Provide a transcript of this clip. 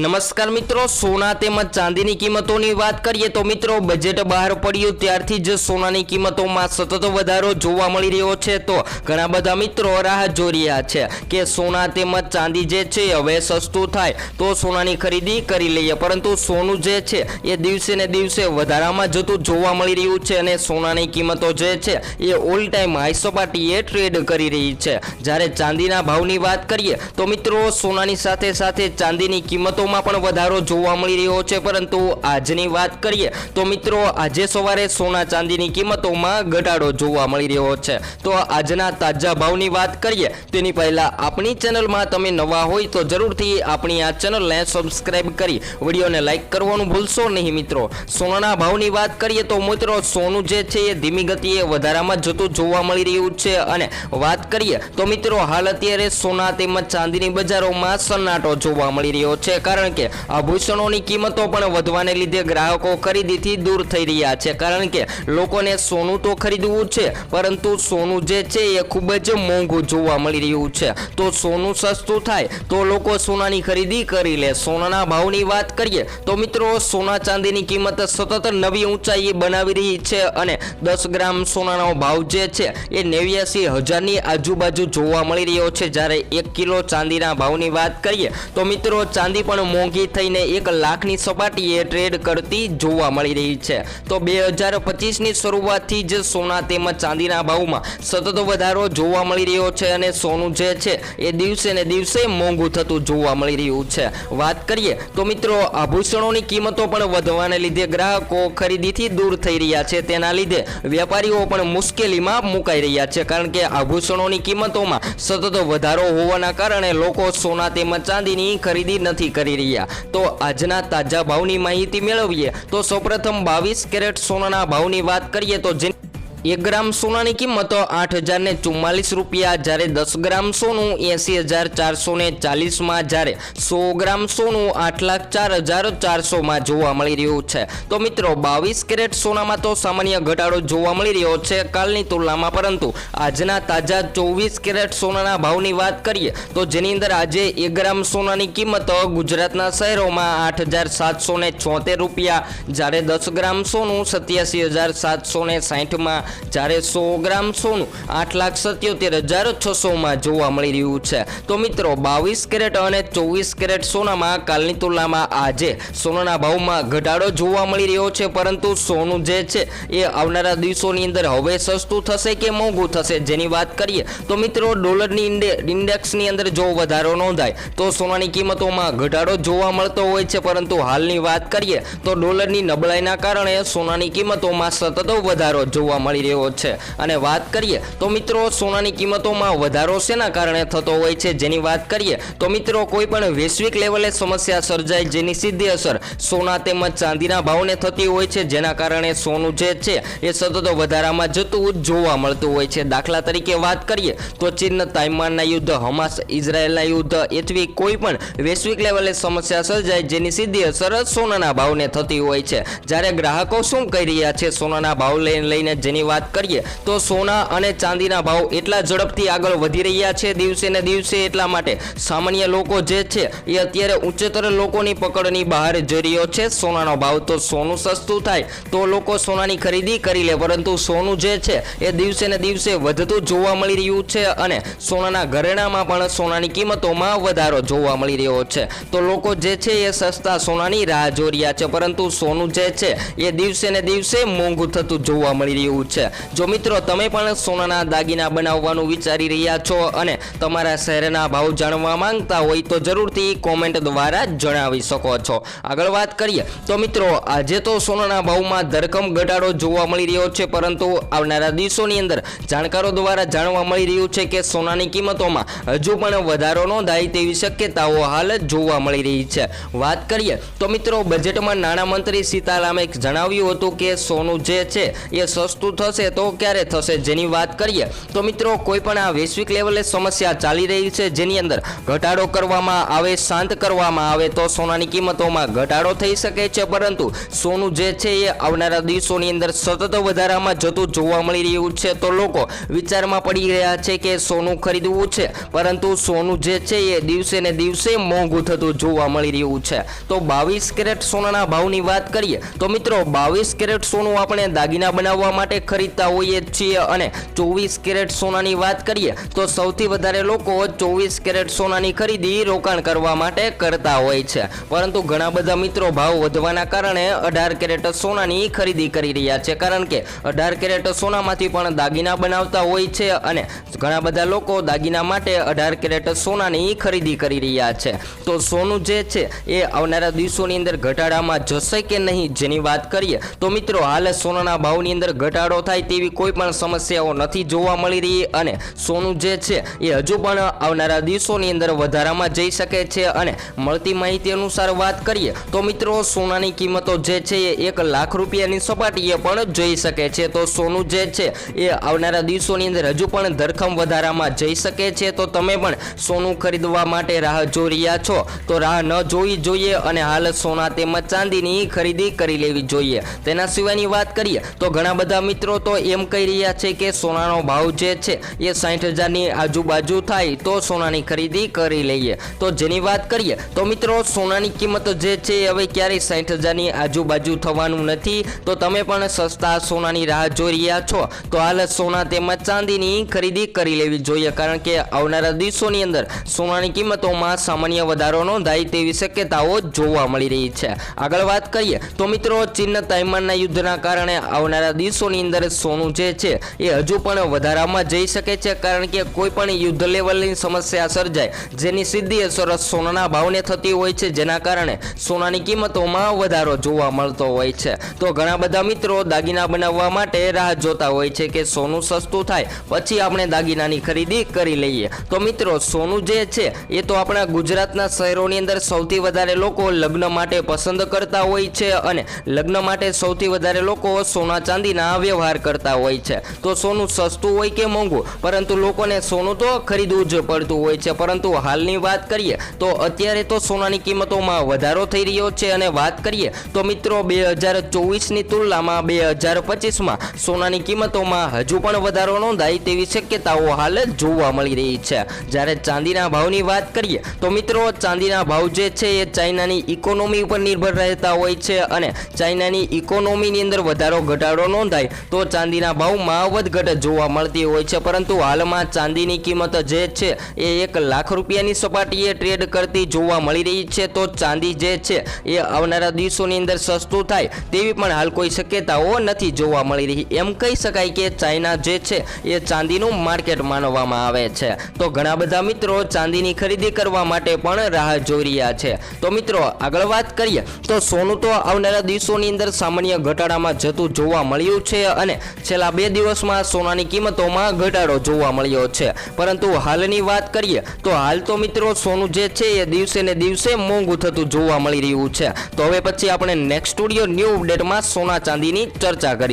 નમસ્કાર મિત્રો, સોના તેમજ ચાંદીની કિંમતોની વાત કરીએ તો મિત્રો બજેટ બહાર પડ્યું ત્યારથી જ સોનાની કિંમતોમાં સતત વધારો જોવા મળી રહ્યો છે. તો ઘણા બધા મિત્રો રાહ જોઈ રહ્યા છે કે સોના તેમજ ચાંદી જે છે, હવે સસ્તું થાય તો સોનાની ખરીદી કરી લઈએ. પરંતુ સોનું જે છે, એ દિવસે ને દિવસે વધારામાં જતું જોવા મળી રહ્યું છે અને સોનાની કિંમતો જે છે, એ ઓલ ટાઈમ હાઈસપાટીએ ટ્રેડ કરી રહી છે. જ્યારે ચાંદીના ભાવની વાત કરીએ તો મિત્રો, સોનાની સાથે સાથે ચાંદીની કિંમતોમાં પણ વધારો જોવા મળી રહ્યો છે. પરંતુ આજની વાત કરીએ તો મિત્રો, આજે સવારે સોના ચાંદીની કિંમતોમાં ઘટાડો જોવા મળી રહ્યો છે. તો આજના તાજા ભાવની વાત કરીએ, તેની પહેલા આપણી ચેનલમાં તમે નવા હોય તો જરૂરથી આપણી આ ચેનલને સબસ્ક્રાઈબ કરી વિડીયોને લાઈક કરવાનું ભૂલશો નહીં મિત્રો. સોનાના ભાવની વાત કરીએ તો મિત્રો, સોનું જે છે એ ધીમી ગતિએ વધારામાં જતું જોવા મળી રહ્યું છે. અને વાત કરીએ તો મિત્રો, હાલ અત્યારે સોના તેમજ ચાંદીની બજારોમાં સન્નાટો જોવા મળી રહ્યો છે. કારણ કે આભૂષણોની કિંમતો પણ વધવાને લીધે ગ્રાહકો ખરીદીથી દૂર થઈ રહ્યા છે. કારણ કે લોકોને સોનું તો ખરીદવું છે, પરંતુ સોનું જે છે એ ખૂબ જ મોંઘું જોવા મળી રહ્યું છે. તો સોનું સસ્તું થાય તો લોકો સોનાની ખરીદી કરી લે. સોનાના ભાવની વાત કરીએ તો મિત્રો, સોના ચાંદીની કિંમત સતત નવી ઊંચાઈ બનાવી રહી છે અને દસ ગ્રામ સોનાનો ભાવ જે છે એ નેવ્યાસી હજારની આજુબાજુ જોવા મળી રહ્યો છે. જ્યારે એક કિલો ચાંદીના ભાવની વાત કરીએ તો મિત્રો, ચાંદી પણ મોંઘી થઈને એક લાખની સપાટીએ ટ્રેડ કરતી જોવા મળી રહી છે. તો બે હજાર પચીસની શરૂઆતથી જ સોના તેમજ ચાંદીના ભાવમાં સતત વધારો જોવા મળી રહ્યો છે અને સોનું જે છે એ દિવસે ને દિવસે મોંઘું થતું જોવા મળી રહ્યું છે. વાત કરીએ તો મિત્રો, આભૂષણોની કિંમતો પણ વધવાને લીધે ગ્રાહકો ખરીદીથી દૂર થઈ રહ્યા છે. તેના લીધે વેપારીઓ પણ મુશ્કેલીમાં મુકાઈ રહ્યા છે, કારણ કે આભૂષણોની કિંમતોમાં સતત વધારો હોવાના કારણે લોકો સોના તેમજ ચાંદીની ખરીદી નથી કરી રહ્યા. તો આજના તાજા ભાવની માહિતી મેળવીએ. તો સૌપ્રથમ બાવીસ કેરેટ સોનાના ભાવની વાત કરીએ તો જે એક ગ્રામ સોનાની કિંમત આઠ હજાર ને ચુમ્માલીસ રૂપિયા, જ્યારે દસ ગ્રામ સોનું એસી હજાર ચારસો ને ચાલીસમાં, જ્યારે સો ગ્રામ સોનું આઠ લાખ ચાર હજાર ચારસોમાં જોવા મળી રહ્યું છે. તો મિત્રો, બાવીસ કેરેટ સોનામાં તો સામાન્ય ઘટાડો જોવા મળી રહ્યો છે કાલની તુલનામાં, પરંતુ આજના તાજા ચોવીસ કેરેટ સોનાના ભાવની વાત કરીએ, તો જેની અંદર આજે એક ગ્રામ સોનાની કિંમત ગુજરાતના શહેરોમાં આઠ હજાર સાતસો ને છોતેર રૂપિયા, જ્યારે દસ ગ્રામ સોનું સત્યાસી હજાર સાતસો ને સાહીઠમાં જ્યારે સો ગ્રામ સોનું આઠ લાખ સત્યોતેર હજાર છસોમાં જોવા મળી રહ્યું છે. તો મિત્રો, બાવીસ કેરેટ અને ચોવીસ કેરેટ સોનામાં કાલની તુલનામાં આજે સોનાના ભાવમાં ઘટાડો જોવા મળી રહ્યો છે. પરંતુ સોનું જે છે એ આવનારા દિવસોની અંદર હવે સસ્તું થશે કે મોંઘું થશે જેની વાત કરીએ તો મિત્રો, ડોલરની ઇન્ડેક્સની અંદર જો વધારો નોંધાય તો સોનાની કિંમતોમાં ઘટાડો જોવા મળતો હોય છે. પરંતુ હાલની વાત કરીએ તો ડોલરની નબળાઈના કારણે સોનાની કિંમતોમાં સતત વધારો જોવા મળી રહ્યો છે. અને વાત કરીએ તો મિત્રો, સોનાની કિંમતોમાં વધારો શેના કારણે થતો હોય છે? જેની વાત કરીએ તો મિત્રો, કોઈ પણ વૈશ્વિક લેવલે સમસ્યા સર્જાય જેની સીધી અસર સોના તેમજ ચાંદીના ભાવને થતી હોય છે. જેના કારણે સોનું જે છે એ સતત વધારામાં જતું જોવા મળતું હોય છે. દાખલા તરીકે વાત કરીએ તો ચીન તાઇમાનના યુદ્ધ, હમાસ, ઇઝરાયેલના યુદ્ધ એથવી કોઈ પણ વૈશ્વિક લેવલે સમસ્યા સર્જાય જેની સીધી અસર સોનાના ભાવને થતી હોય છે. જ્યારે ગ્રાહકો શું કહી રહ્યા છે? સોનાના ભાવ લઈને જેની વાત કરીએ, તો સોના અને ચાંદીના ભાવ એટલા ઝડપથી આગળ વધી રહ્યા છે દિવસે ને દિવસે એટલા માટે. સામાન્ય લોકો જે છે, એ અત્યારે ઉચ્ચતર લોકોની પકડની બહાર જઈ રહ્યો છે. સોનાનો ભાવ તો સોનું સસ્તું થાય, તો લોકો સોનાની ખરીદી કરી લે, પરંતુ સોનું જે છે, એ દિવસે ને દિવસે વધતું જોવા મળી રહ્યું છે અને સોનાના ઘરેણામાં પણ સોનાની કિંમતોમાં વધારો જોવા મળી રહ્યો છે. તો લોકો જે છે, એ સસ્તા સોનાની રાહ જોઈ રહ્યા છે, પરંતુ સોનું જે છે, એ દિવસે ને દિવસે મોંઘું થતું જોવા મળી રહ્યું છે. જો મિત્રો, તમે પણ સોનાના દાગીના બનાવવાનું વિચારી રહ્યા છો અને તમારા શહેરના ભાવ જાણવા માંગતા હોય તો જરૂરથી કોમેન્ટ દ્વારા જણાવી શકો છો. આગળ વાત કરીએ. તો મિત્રો, આજે તો સોનાના ભાવમાં ધરખમ ઘટાડો જોવા મળી રહ્યો છે, પરંતુ આવનારા દિવસોની અંદર જાણકારો દ્વારા જાણવા મળી રહ્યું છે કે સોનાની કિંમતોમાં હજુ પણ વધારો નોંધાય તેવી શક્યતાઓ હાલ જોવા મળી રહી છે. વાત કરીએ. તો મિત્રો, બજેટમાં નાણામંત્રી સીતારામે જણાવ્યું હતું કે સોનું જે છે એ સસ્તું થશે થશે તો ક્યારે થશે જેની વાત કરીએ તો મિત્રો, કોઈ પણ આ વૈશ્વિક લેવલે સમસ્યા ચાલી રહી છે જેની અંદર ઘટાડો કરવામાં આવે, શાંત કરવામાં આવે, તો સોનાની કિંમતોમાં ઘટાડો થઈ શકે છે. પરંતુ સોનું જે છે એ આવનારા દિવસોની અંદર સતત વધારામાં જતું જોવા મળી રહ્યું છે. તો લોકો વિચારમાં પડી રહ્યા છે કે સોનું ખરીદવું છે, પરંતુ સોનું જે છે એ દિવસે ને દિવસે મોંઘું થતું જોવા મળી રહ્યું છે. તો બાવીસ કેરેટ સોનાના ભાવની વાત કરીએ તો મિત્રો, બાવીસ કેરેટ સોનું આપણે દાગીના બનાવવા માટે ખરીદતા હોઈએ છીએ અને ચોવીસ કેરેટ સોનાની વાત કરીએ તો સૌથી વધારે લોકો ચોવીસ કેરેટ સોનાની ખરીદી રોકાણ કરવા માટે કરતા હોય છે. પરંતુ ઘણા બધા મિત્રો ભાવ વધવાના કારણે અઢાર કેરેટ સોનાની ખરીદી કરી રહ્યા છે. કારણ કે અઢાર કેરેટ સોનામાંથી પણ દાગીના બનાવતા હોય છે અને ઘણા બધા લોકો દાગીના માટે અઢાર કેરેટ સોનાની ખરીદી કરી રહ્યા છે. તો સોનું જે છે એ આવનારા દિવસોની અંદર ઘટાડામાં જશે કે નહીં જેની વાત કરીએ તો મિત્રો, હાલ સોનાના ભાવની અંદર ઘટાડો થાય તેવી કોઈ પણ સમસ્યાઓ નથી જોવા મળી રહી અને સોનું જે છે એ હજુ પણ આવનારા દિવસોની અંદર વધારામાં જઈ શકે છે અને મળતી માહિતી અનુસાર વાત કરીએ તો મિત્રો સોનાની કિંમતો જે છે એ એક લાખ રૂપિયાની સપાટીએ પણ જઈ શકે છે. તો સોનું જે છે એ આવનારા દિવસોની અંદર હજુ પણ ધરખમ વધારામાં જઈ શકે છે. તો તમે પણ સોનું ખરીદવા માટે રાહ જોઈ રહ્યા છો. તો રાહ ન જોવી જોઈએ અને હાલ સોના તેમજ ચાંદીની ખરીદી કરી લેવી જોઈએ. તેના સિવાયની વાત કરીએ તો ઘણા બધા મિત્રો તો એમ કહી રહ્યા છે કે સોનાનો ભાવ જે છે, એ સાઠ હજારની આજુબાજુ થાય તો સોનાની ખરીદી કરી લઈએ. તો જેની વાત કરીએ, તો મિત્રો, સોનાની કિંમત જે છે હવે ક્યારેય સાઠ હજારની આજુબાજુ થવાનું નથી. તો તમે પણ સસ્તા સોનાની રાહ જોઈ રહ્યા છો. તો હાલ સોના તેમજ ચાંદીની ખરીદી કરી લેવી જોઈએ, કારણ કે આવનારા દિવસોની અંદર સોનાની કિંમતોમાં સામાન્ય વધારો નોંધાય તેવી શક્યતાઓ જોવા મળી રહી છે. આગળ વાત કરીએ, તો મિત્રો ચીન તાઇવાનના યુદ્ધના કારણે આવનારા દિવસોની અંદર સોનું જે છે એ હજુ પણ વધારામાં જઈ શકે છે કારણ કે કોઈ પણ યુદ્ધ લેવલની સમસ્યા સર્જાય. જેની સીધી અસર સોનાના ભાવને થતી હોય છે, જેના કારણે સોનાની કિંમતોમાં વધારો જોવા મળતો હોય છે. તો ઘણા બધા મિત્રો દાગીના બનાવવા માટે રાહ જોતા હોય છે કે સોનું સસ્તું થાય, પછી આપણે દાગીનાની ખરીદી કરી લઈએ. તો મિત્રો, સોનું જે છે એ તો આપણા ગુજરાતના શહેરોની અંદર સૌથી વધારે લોકો લગ્ન માટે પસંદ કરતા હોય છે અને લગ્ન માટે સૌથી વધારે લોકો સોના ચાંદીના વ્યવહાર કરતા હોય છે. તો સોનું સસ્તું હોય કે મોંઘું? પરંતુ લોકોને સોનું તો ખરીદવું જ પડતું હોય છે. પરંતુ હાલની વાત કરીએ તો અત્યારે તો સોનાની કિંમતોમાં વધારો થઈ રહ્યો છે અને વાત કરીએ તો મિત્રો બે હજાર ચોવીસની તુલનામાં બે હજાર પચીસમાં સોનાની કિંમતોમાં હજુ પણ વધારો નોંધાય તેવી શક્યતાઓ હાલ જોવા મળી રહી છે. જ્યારે ચાંદીના ભાવની વાત કરીએ તો મિત્રો ચાંદીના ભાવ જે છે એ ચાઇનાની ઇકોનોમી ઉપર નિર્ભર રહેતા હોય છે અને ચાઇનાની ઇકોનોમીની અંદર વધારો ઘટાડો નોંધાય તો ચાંદીના ભાવમાં વધઘટ જોવા મળતી હોય છે, પરંતુ હાલમાં ચાંદીની કિંમત જે છે એ એક લાખ રૂપિયાની સપાટીએ ટ્રેડ કરતી જોવા મળી રહી છે. તો ચાંદી જે છે એ આવનારા દિવસોની અંદર સસ્તું થાય તેવી પણ હાલ કોઈ શક્યતાઓ નથી જોવા મળી રહી. એમ કહી શકાય કે ચાઇના જે છે એ ચાંદીનું માર્કેટ માનવામાં આવે છે. તો ઘણા બધા મિત્રો ચાંદીની ખરીદી કરવા માટે પણ રાહ જોઈ રહ્યા છે. તો મિત્રો, આગળ વાત કરીએ. તો સોનું તો આવનારા દિવસોની અંદર સામાન્ય ઘટાડામાં જતું જોવા મળ્યું છે અને છેલ્લા બે દિવસમાં સોનાની કિંમતોમાં ઘટાડો જોવા મળ્યો છે. પરંતુ હાલની વાત કરીએ તો હાલ તો મિત્રો સોનું જે છે એ દિવસે ને દિવસે મોંઘું થતું જોવા મળી રહ્યું છે. તો હવે પછી આપણે નેક્સ્ટ સ્ટુડિયો ન્યૂ અપડેટમાં સોના ચાંદીની ચર્ચા કરી